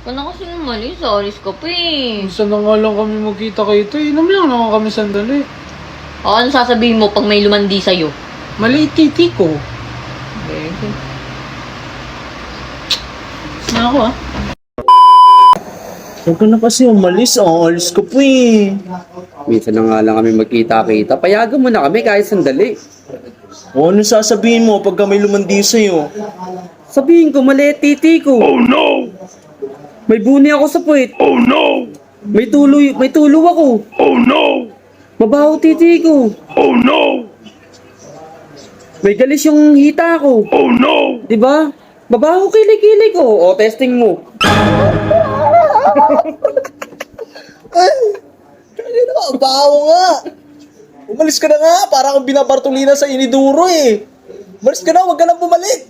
Ka na kasi naman, alis ka pa eh. Minsan na nga lang kami magkita-kita. Inom lang naman kami sandali. O, ano sasabihin mo pag may lumandi sa'yo? Maliit titi ko. Okay. Na ako ah. Huwag ka na kasi umalis. Oh, alis ka po eh. Minsan na nga lang kami magkita-kita. Payagan mo na kami kahit sandali. O ano sasabihin mo pagka may lumandi sa'yo? Sabihin ko, maliit titi ko. Oh no! May buni ako sa puwit. Oh no! May tulo, may tulo ako. Oh no! Mabaho titi ko. Oh no! May galis yung hita ko. Oh no! Diba? Mabaho kilikili ko. O, testing mo. Ay, nakabaho nga. Umalis ka na nga. Para kang binabartolina sa iniduro eh. Umalis ka na, huwag ka na bumalik.